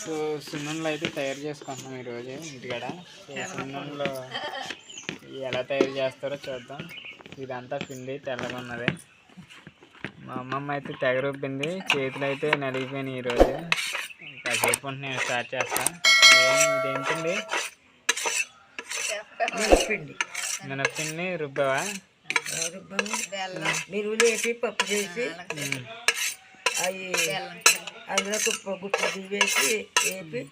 So సున్నుండలు అయితే తయారు చేసుకుంటున్నాం ఈరోజు ఇంటికాడ. సో సున్నుండలు ఎలా తయారు చేస్తారో చూద్దాం. ఇదంతా పిండి తెల్లగా ఉన్నది. మా అమ్మమ్మ అయితే తెగ రుబ్బింది చేతులు అయితే నలిగిపోయినాయి ఈరోజు. కాసేపు నేను స్టార్ట్ చేస్తా. ఏం ఇదేంటండి మినపిండి మినప్పిండి రుబ్బావా? మినువులు వేసి పప్పు చేసి అవి అందులో కుప్ప గుప్ప వేసి వేపి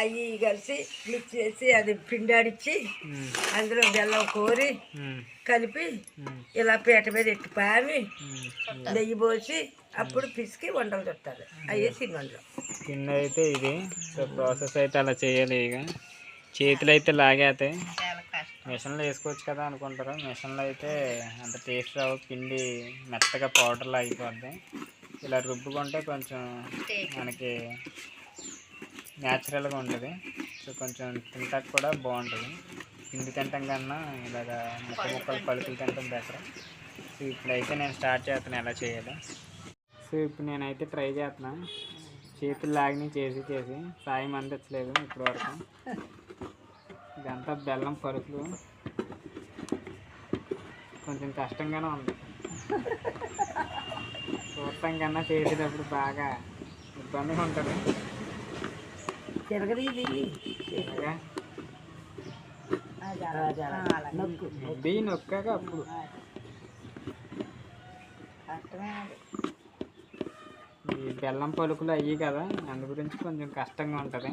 అవి కలిసి మిక్స్ చేసి అది పిండాడిచ్చి అందులో బెల్లం కోరి కలిపి ఇలా పీట మీద ఎట్టి పామి. నెయ్యి పోసి అప్పుడు పిసికి వంటలు చుట్టాలి అయ్యే సినిమాలు కింద అయితే ఇది. ప్రాసెస్ అయితే అలా చేయాలి ఇక. చేతులు అయితే లాగేతాయి మిషన్లో వేసుకోవచ్చు కదా అనుకుంటారు. మిషన్లో అయితే అంత టేస్ట్ రావు. పిండి మెత్తగా పౌడర్లా అయిపోద్ది. ఇలా రుబ్బుకుంటే కొంచెం మనకి న్యాచురల్గా ఉంటుంది. సో కొంచెం తింటాక కూడా బాగుంటుంది. పిండి తింటాం కన్నా ఇలాగ ముక్క ముక్కలు పలుకులు తింటాం బెటర్ సో ఇప్పుడైతే నేను స్టార్ట్ చేస్తాను ఎలా చేయాలో. సో ఇప్పుడు నేనైతే ట్రై చేస్తున్నా. చేతులు లాగిని చేసి చేసి సాయం అందించలేదు ఇప్పటి వరకు ఇదంతా బెల్లం పరుపులు. కొంచెం కష్టంగానే ఉంది. చూడటం కన్నా చేసేటప్పుడు బాగా ఇబ్బందిగా ఉంటుంది. తిరగది ఇది అలాగా. నొక్కు. నొక్కాక అప్పుడు. ఈ బెల్లం పలుకులు అయ్యి కదా అందు గురించి కొంచెం కష్టంగా ఉంటుంది.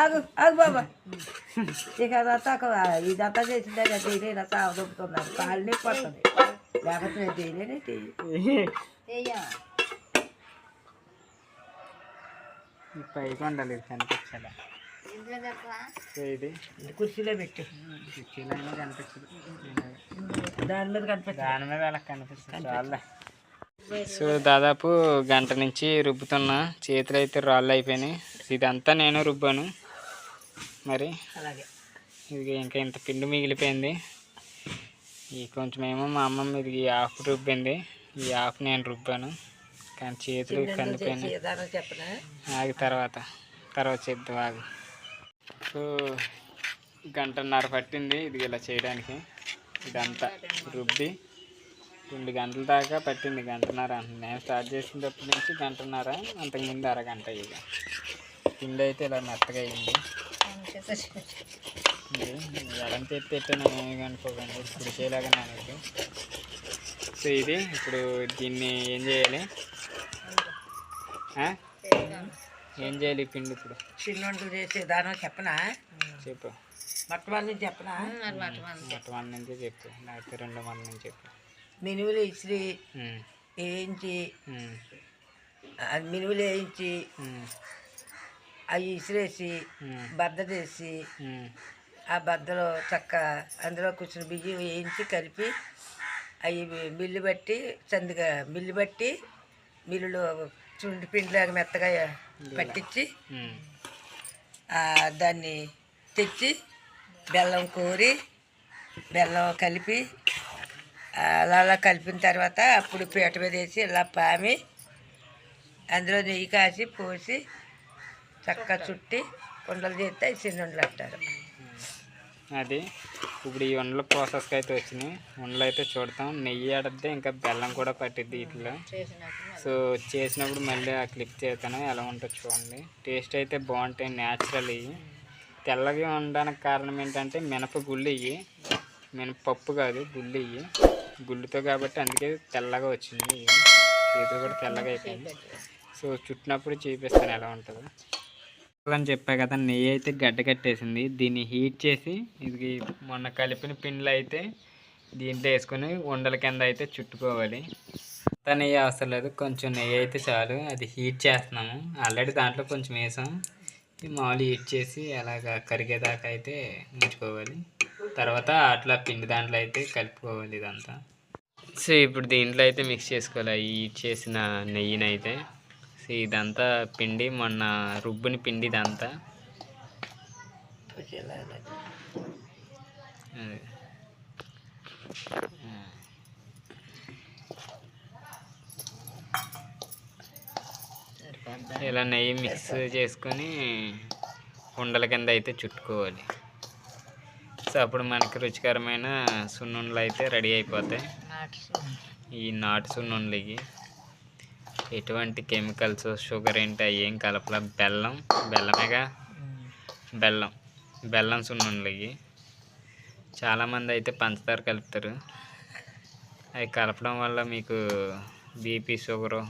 ఆగు ఆగు బాబా ఇక అదంతా ఇదంతా చేసిందే సాగు దొప్పుతున్నారు కాళ్ళని పడుతుంది లేకపోతే నేను పైకి ఉండాలి కనిపించాలి సో ఇది కుర్చీలో పెట్టి కుర్చీలైనా కనిపించదు దాని మీద కనిపెట్టి దాని మీద అలా కనిపిస్తుంది చాలా సో దాదాపు గంట నుంచి రుబ్బుతున్నా. చేతులు అయితే రాళ్ళు అయిపోయినాయి. ఇదంతా నేను రుబ్బాను. మరి అలాగే. ఇది ఇంకా ఇంత పిండి మిగిలిపోయింది. ఈ కొంచెం ఏమో మా అమ్మమ్మ ఇది ఈ ఆకు రుబ్బింది. ఈ ఆకు నేను రుబ్బాను. కానీ చేతులు కందిపోయినాయి. ఆగి తర్వాత. తర్వాత చేద్దాం ఆగి. సో గంటన్నర పట్టింది ఇది ఇలా చేయడానికి. ఇదంతా రుబ్బి రెండు గంటల దాకా పట్టింది గంటన్నర. నేను స్టార్ట్ చేసినప్పటి నుంచి గంటన్నర అంతకుముందు అరగంట ఇక. పిండి అయితే ఇలా మెత్తగా అయ్యింది ఇది ఎడం చేతి పెట్టాను అనుకోకండి ఇప్పుడు చేయలాగా నేను సో ఇది ఇప్పుడు దీన్ని ఏం చేయాలి? ఏం చేయాలి పిండి ఇప్పుడు చిన్నోళ్ళు చేసే విధానం చెప్పనా చెప్పు మొట్ట వాళ్ళని చెప్పనా మొట్ట మంది నుంచి చెప్పు లేకపోతే రెండో మంది నుంచి చెప్పు మినువులు ఇసిరి వేయించి మినువులు వేయించి అవి ఇసిరేసి బద్ద చేసి ఆ బద్దలో చక్క అందులో కూర్చుని బియ్యం వేయించి కలిపి అవి మిల్లు బట్టి చందుగా మిల్లు బట్టి మిల్లులో చుండి పిండిలాగా మెత్తగా పట్టించి దాన్ని తెచ్చి బెల్లం కోరి బెల్లం కలిపి అలా అలా కలిపిన తర్వాత అప్పుడు పీట మీద వేసి ఇలా పామి అందులో నెయ్యి కాసి పోసి చక్కగా చుట్టి కుండలు చేస్తే అవి అంటారు. అది ఇప్పుడు ఈ వండల ప్రాసెస్కి అయితే వచ్చినాయి. వండలు అయితే చూడతాం. నెయ్యి ఆడద్దే ఇంకా బెల్లం కూడా పట్టిద్ది వీటిలో సో చేసినప్పుడు మళ్ళీ ఆ క్లిప్ చేస్తాను. ఎలా ఉంటుందో చూడండి. టేస్ట్ అయితే బాగుంటాయి న్యాచురల్ ఇవి. తెల్లగా ఉండడానికి కారణం ఏంటంటే మినప గుళ్ళు ఇవి. మినపప్పు కాదు గుళ్ళు ఇవి. గుళ్ళుతో కాబట్టి అందుకే తెల్లగా వచ్చింది. ఇవి. కూడా తెల్లగా అయిపోయింది. సో చుట్టినప్పుడు చూపిస్తాను. ఎలా ఉంటుందో. అని చెప్పా కదా నెయ్యి అయితే గడ్డ కట్టేసింది. దీన్ని హీట్ చేసి ఇది మొన్న కలిపిన పిండ్లు అయితే దీంట్లో వేసుకొని ఉండల కింద అయితే చుట్టుకోవాలి. అంత నెయ్యి అవసరం లేదు కొంచెం నెయ్యి అయితే చాలు. అది హీట్ చేస్తున్నాము. ఆల్రెడీ దాంట్లో కొంచెం వేసాం. ఇది మామూలు హీట్ చేసి అలాగా కరిగేదాకా అయితే ఉంచుకోవాలి. తర్వాత అట్లా పిండి దాంట్లో అయితే కలుపుకోవాలి ఇదంతా. సో ఇప్పుడు దీంట్లో అయితే మిక్స్ చేసుకోవాలి హీట్ చేసిన నెయ్యిని అయితే. ఇదంతా పిండి మొన్న రుబ్బుని పిండి ఇదంతా. ఇలా నెయ్యి మిక్స్ చేసుకొని ఉండల కింద అయితే చుట్టుకోవాలి. సో అప్పుడు మనకి రుచికరమైన సున్నుండలు అయితే రెడీ అయిపోతాయి. ఈ నాటు సున్నుండలకి ఎటువంటి కెమికల్స్ షుగర్ ఏంటి అవి ఏం కలపల. బెల్లం బెల్లమేగా? బెల్లం. బెల్లం సున్నుండలకి చాలామంది అయితే పంచదార కలుపుతారు. అవి కలపడం వల్ల మీకు బీపీ షుగరు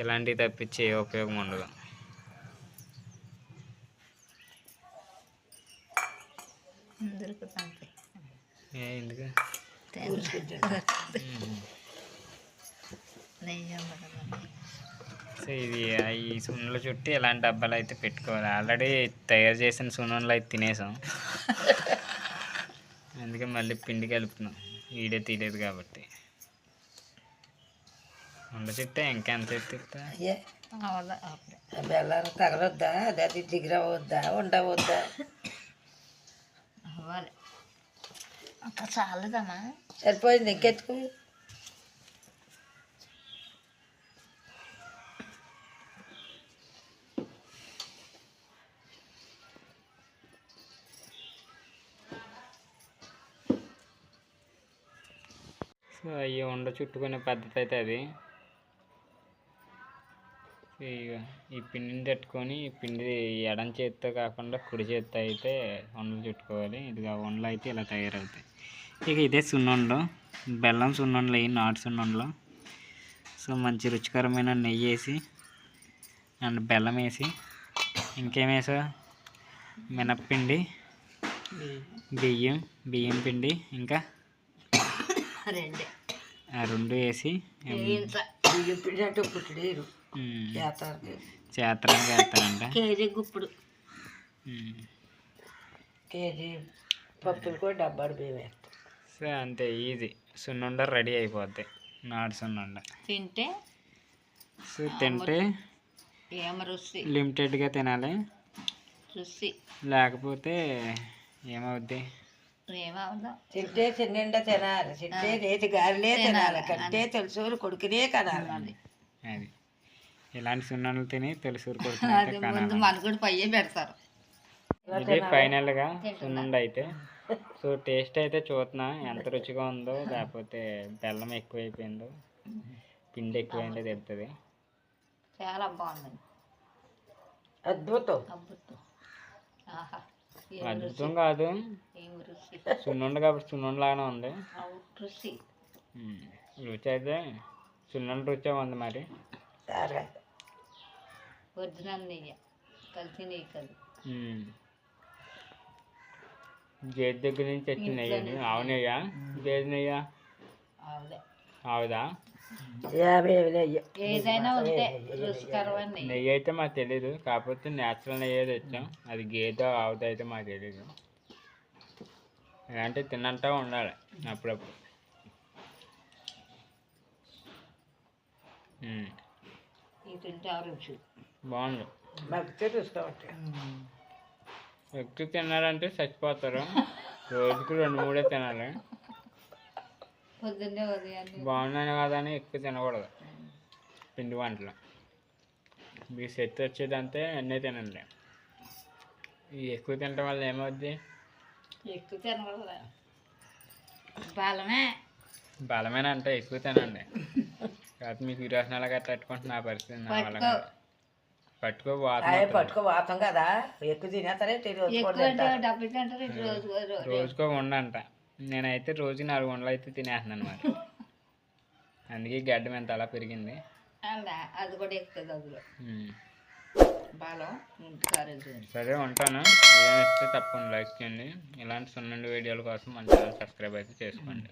ఇలాంటివి తప్పించి ఏ ఉపయోగం ఉండదు. ఎందుకు? సో ఇది ఈ సున్నుల చుట్టూ ఇలాంటి డబ్బాలు అయితే పెట్టుకోవాలి. ఆల్రెడీ తయారు చేసిన సున్నులు అయితే తినేసాం. అందుకే మళ్ళీ పిండి కలుపుతున్నాం. ఈడే తీయలేదు కాబట్టి. ఉండ చుట్టే ఇంకెంత తిప్పుతా అయ్యే. బెల్లం తగలొద్దా? అది అది దిగిరవద్దా ఉండవద్దా అంత చాలదమ్మా. సరిపోయింది ఇంకెత్తుకు. సో అవి ఉండ చుట్టుకునే పద్ధతి అయితే అది ఈ పిండిని తట్టుకొని ఈ పిండి ఎడం చేతితో కాకుండా కుడి చేతితో అయితే ఉండలు చుట్టుకోవాలి. ఇదిగా ఉండలు అయితే ఇలా తయారవుతాయి. ఇక ఇదే సున్నుండలు. బెల్లం సున్నుండలు అవి నాటు సున్నుండలు. సో మంచి రుచికరమైన నెయ్యి వేసి అండ్ బెల్లం వేసి ఇంకేం వేసా మినప్పిండి బియ్యం. బియ్యం పిండి ఇంకా? రెండే ఆ రెండు వేసి చేస్తారంట కేజీ గుప్పుడు. కేజీ పప్పులు కూడా డబ్బాడు వేస్తాం. సో అంతే ఈజీ. సున్నుండ రెడీ అయిపోద్ది. నాటు సున్నుండ. తింటే సో తింటే లిమిటెడ్గా తినాలి. రుచి. లేకపోతే ఏమవుద్ది? ఏమవుదా తింటే తిన్నిండా తినాలి తింటే నేతి గాలిలే తినాలి కంటే తెలుసు కొడుకునే కనాలి. అది. ఇలాంటి సున్నుండలు తిని తెలుసు కొడుకుని పయ్యే పెడతారు. ఇది ఫైనల్గా సున్నుండ అయితే. సో టేస్ట్ అయితే చూస్తున్నా ఎంత రుచిగా ఉందో లేకపోతే బెల్లం ఎక్కువైపోయిందో పిండి ఎక్కువైందో తెలుస్తుంది చాలా బాగుంది. అద్భుతం. అద్భుతం. ఆహా. అద్భుతం కాదు. సున్నుండ కాబట్టి సున్నుండ లాగానే ఉంది రుచి. రుచి అయితే సున్నుండ రుచి ఉంది మరి. సరే. ఒరిజినల్ నెయ్యి కలిసి నెయ్యి కాదు. గేదె దగ్గర నుంచి వచ్చిన నెయ్యి. ఆవు నెయ్య? గేదె నెయ్య? ఆవుదా? ఏదైనా ఉంటే రుచికరమైన నెయ్యి. అయితే మాకు తెలీదు. కాకపోతే నేచురల్ నెయ్యి తెచ్చాం. అది గేదె ఆవుదా అయితే మాకు తెలీదు. ఇలాంటి తిన్నంటా ఉండాలి అప్పుడప్పుడు. బాగుంది. ఎక్కువ తిన్నారంటే చచ్చిపోతారు. రోజుకి రెండు మూడే తినాలి. పొద్దున్నే ఉదయాన్నే బాగున్నాను కదా అని ఎక్కువ తినకూడదు. పిండి వంటలు. మీకు శక్తి వచ్చేదంటే అన్నీ తినండి. ఈ ఎక్కువ తినడం వల్ల ఏమవుద్ది? ఎక్కువ తినకూడదు. బలమే. బలమైన అంటే ఎక్కువ తినండి. కాకపోతే మీకు విరోచనాలు గట్రా తట్టుకుంటే నా పరిస్థితి నా వల్ల పట్టుకో. కాదు. పట్టుకో వాతం. పట్టుకో కదా. ఎక్కువ తినేస్తారే ఎక్కువ అంటే తింటారు. ఇటు రోజు. రోజుకో వండంట నేనైతే రోజు నాలుగు వండలు అయితే తినేస్తున్నాను మరి అందుకే గడ్డం ఎంత అలా పెరిగింది. అది కూడా ఎక్కుతుంది అందులో. సరే ఉంటాను. వీడియో నచ్చితే తప్పకుండా లైక్ చేయండి. ఇలాంటి సున్నుండి వీడియోల కోసం మన ఛానల్ సబ్స్క్రైబ్ అయితే చేసుకోండి.